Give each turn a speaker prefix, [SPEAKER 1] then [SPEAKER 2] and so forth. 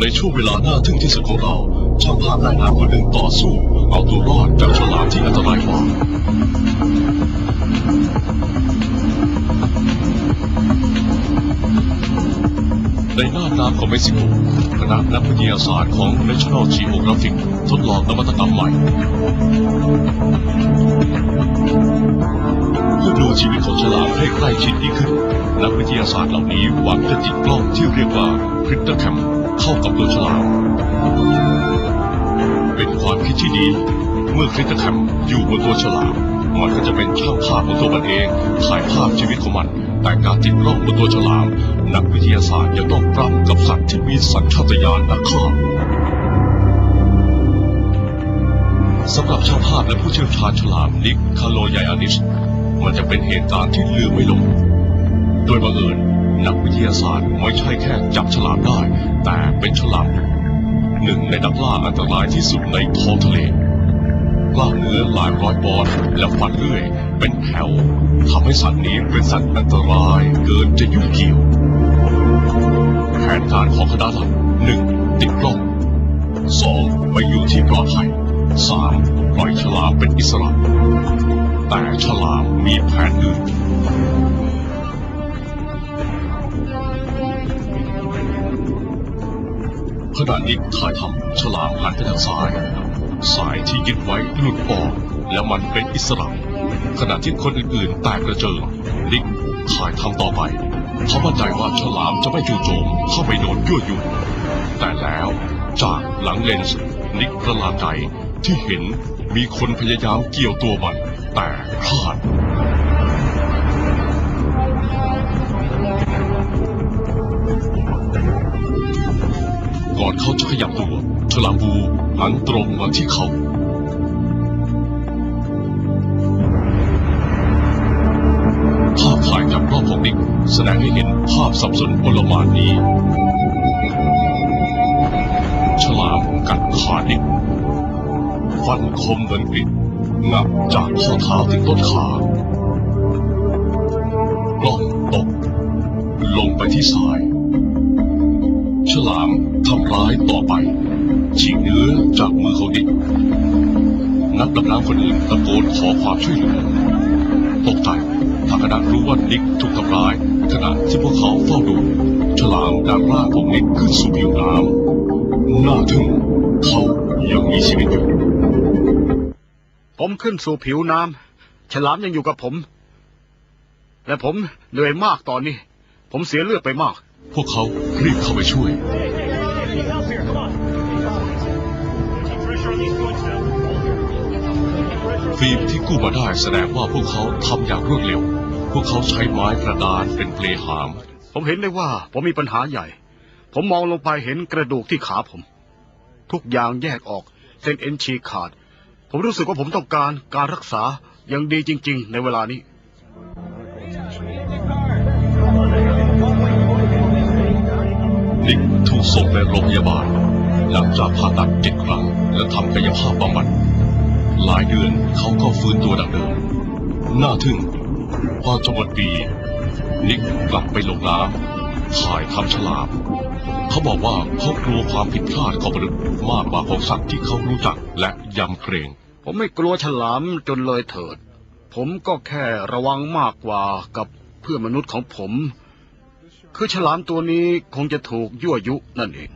[SPEAKER 1] ในช่วงเวลาหน่าทึ่งที่สุดของเราช่างภาพนายน้ำคนหนึ่งต่อสู้ เอาตัวรอดจากฉลามที่อันตรายกว่าในน่านน้ำของเม็กซิโกคณะนักวิทยาศาสตร์ของ National Geographic ทดลองนวัตกรรมใหม่เพื่อดูชีวิตของฉลามให้ใกล้ชิดยิ่งขึ้น นักวิทยาศาสตร์เหล่านี้หวังจะติดกล้องที่เรียกว่า พริตเตอร์แคมเข้ากับตัวฉลาม เป็นความคิดที่ดี เมื่อคริสตแคมอยู่บนตัวฉลาม มันก็จะเป็นช่างภาพของตัวมันเองถ่ายภาพชีวิตของมัน แต่การติดกล้องบนตัวฉลาม นักวิทยาศาสตร์ยังต้องปรับกับสัตว์ที่มีสัญชาตญาณนักฆ่าสำหรับช่างภาพและผู้เชี่ยวชาญฉลามนิกคาโลยานิชมันจะเป็นเหตุการณ์ที่ลืมไม่ลง โดยบังเอิญ นักวิทยาศาสตร์ไม่ใช่แค่จับฉลามได้ แต่เป็นฉลามหนึ่งในนักล่าอันตรายที่สุดในท้องทะเลล้าเนื้อหลายร้อยปอนด์และฟันเลื่อย เป็นแถวทำให้สัตว์นี้เป็นสัตว์อันตรายเกินจะยุ่งเกี่ยว แผนการของคณะหลักหนึ่งติดกล้องสองไปอยู่ที่ปลอดภัยสามปล่อยฉลามเป็นอิสระ แต่ฉลามมีแผนอื่น ขณะนี้ถ่ายทำฉลามหันไปทางซ้าย สายที่ยึดไว้หลุดออก แล้วมันเป็นอิสระขณะที่คนอื่นๆแตกกระเจิงนิกถ่ายทำต่อไปเขามั่นใจว่าฉลามจะไม่จู่โจมเข้าไปโดนยั่วยุแต่แล้วจากหลังเลนส์นิกประหลาดใจที่เห็นมีคนพยายามเกี่ยวตัวมัน แต่พลาด เขาจะขยับตัว ฉลามบูหันตรงมาที่เขา ภาพถ่ายจากกล้องของนิกแสดงให้เห็นภาพสับสนโอลมานนี้ ฉลามกัดขานิกฟันคมเหมือนกริดงับจากข้อเท้าถึงต้นขากล้องตก ลงไปที่ทราย ลามทำร้ายต่อไปฉีกเนื้อจากมือของนิกนักดำน้ำคนอื่นตะโกนขอความช่วยเหลือตกใจทางคณะรู้ว่านิกถูกทำร้าย ขณะที่พวกเขาเฝ้าดู ฉลามดันร่างของนิกขึ้นสู่ผิวน้ำน่าทึ่งเขายังมีชีวิตอยู่
[SPEAKER 2] ผมขึ้นสู่ผิวน้ำฉลามยังอยู่กับผม และผมเหนื่อยมากตอนนี้ ผมเสียเลือดไปมาก
[SPEAKER 1] พวกเขารีบเข้าไปช่วย ฟิล์มที่กู้มาได้แสดงว่าพวกเขาทำอย่างรวดเร็ว พวกเขาใช้ไม้กระดานเป็นเปลหาม
[SPEAKER 2] ผมเห็นได้ว่าผมมีปัญหาใหญ่ ผมมองลงไปเห็นกระดูกที่ขาผม ทุกอย่างแยกออกเส้นเอ็นฉีกขาด ผมรู้สึกว่าผมต้องการการรักษาอย่างดีจริง ๆ ในเวลานี้
[SPEAKER 1] ส่งไปโรงพยาบาล หลังจากผ่าตัดเจ็ดครั้ง และทำกายภาพบำบัด หลายเดือนเขาก็ฟื้นตัวดังเดิม น่าทึ่งพอจบวันปี นิกกลับไปลงน้ำถ่ายทำฉลามเขาบอกว่าเขากลัวความผิดพลาดของมนุษย์มากกว่าของสัตว์ที่เขารู้จักและยำเกรง
[SPEAKER 2] ผมไม่กลัวฉลามจนเลยเถิด ผมก็แค่ระวังมากกว่ากับเพื่อนมนุษย์ของผม คือฉลามตัวนี้คงจะถูกยั่วยุนั่นเอง